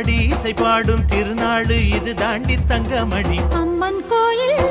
பாடி இசை பாடும் திருநாள் இது தாண்டி தங்கமணி. அம்மன் கோயில்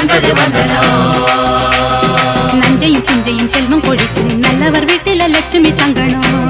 வந்தது வந்தனோ நஞ்சையும் குஞ்சையும் செல்வம் கொழிச்சு நல்லவர் வீட்டில லட்சுமி தங்கணும்.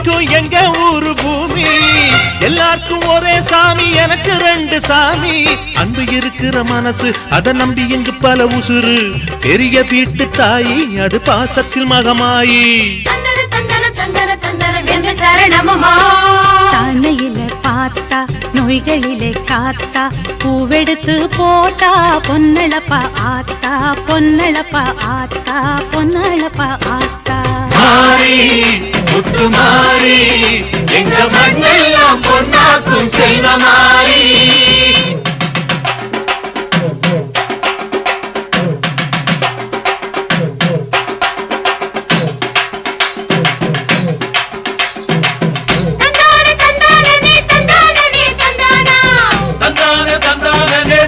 வாழ வைக்கும் எங்க ஊரு பூமி? எல்லாருக்கும் ஒரே சாமி எனக்கு ரெண்டு சாமி. அன்பு இருக்கிற மனசு அதை நம்பி இங்கு பல உசுறு. பெரிய வீட்டு தாயி அது பாசத்தில் மகமாயி. தாய்மையில பார்த்தா நோய்களிலே காத்தா பூவெடுத்து போட்டா பொன்னழப்பா ஆத்தா பொன்னழப்பா ஆத்தா மாறி எங்க மண்ணெல்லாம் பொன்னாக்கும் செல்வ மாறி.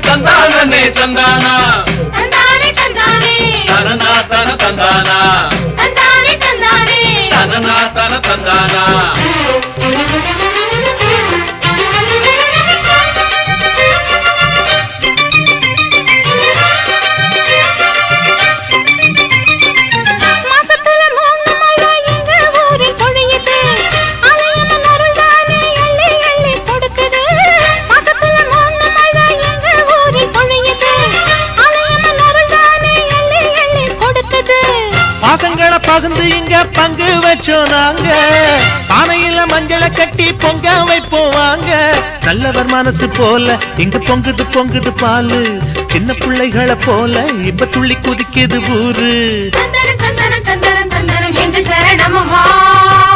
தந்தானே தந்தானே? பாசங்களை பகிர்ந்து இங்க பங்கு வச்சோம் நாங்க பானையில மஞ்சளை கட்டி பொங்க வைப்போம் வாங்க. நல்லவர் மனசு போல இங்க பொங்குது பொங்குது பாலு. சின்ன பிள்ளைகளை போல இப்ப துள்ளி குதிக்குது ஊரு.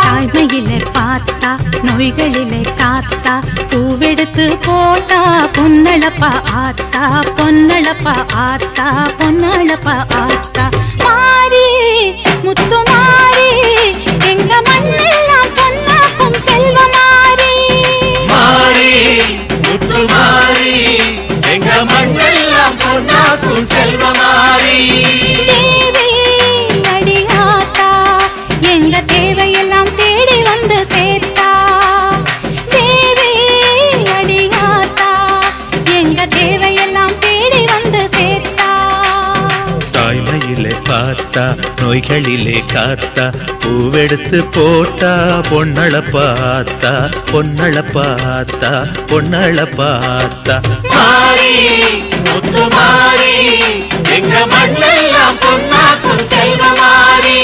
தாய்மையிலே பார்த்தா நோய்களிலே காத்தா பூவெடுத்து போட்டா பொன்னழப்பா ஆத்தா பொன்னழப்பா ஆத்தா பொன்னழப்பா ஆத்தா. மாறி முத்து பொன்னாக்கும் செல்வ மாறி தேவி அடியாத்தா எங்க தேவையெல்லாம் தேடி வந்து சேர்த்தா. தேவி அடியாத்தா எங்க தேவையெல்லாம் தேடி வந்து சேர்த்தா. தாய்மையிலே பார்த்தா நோய்களிலே காத்தா பூவெடுத்து போட்டா பொன்னள பார்த்தா பொன்னள பார்த்தா பொன்னள பார்த்தா. மாறி முத்து மாறி எங்க மண்ணெல்லாம் பொன்னாக்கும் செல்வ மாறி.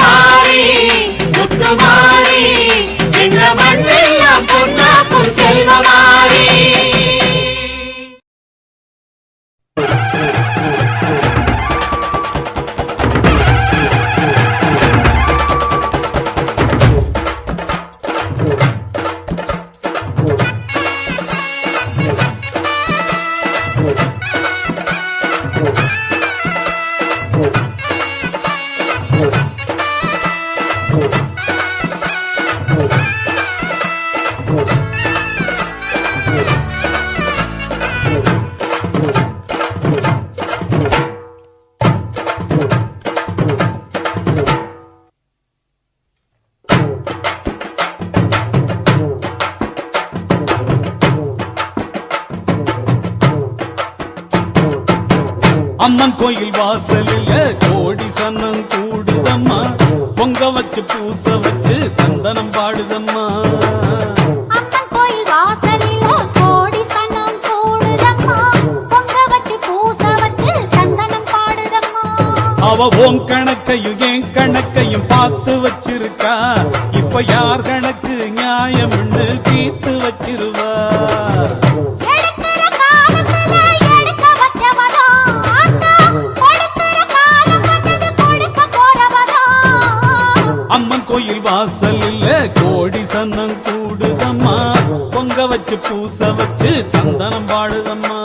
மாறி முத்து மாறி எங்க மண்ணெல்லாம் பொன்னாக்கும் செல்வ அம்மன் கோயில் வாசலில கோடி சன்னம் கூடுதம்மா. பொங்க வச்சு பூச வச்சு தந்தனம் பாடுதம்மா. அவ ஓம் கணக்கையும் என் கணக்கையும் பார்த்து வச்சிருக்கா. இப்ப யார் அம்மன் கோயில் வாசலில் கோடி சன்னம் கூடுதம்மா பொங்க வச்சு பூச வச்சு சந்தனம் பாடுதம்மா.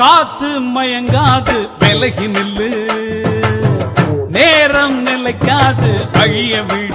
காத்து மயங்காது விலகி நில்லு. நேரம் நிலைக்காது அழிய விழு.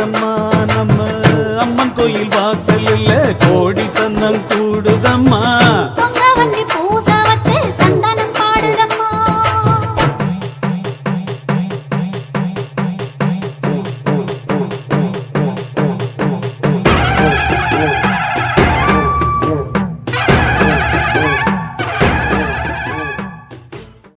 కాదమ్మా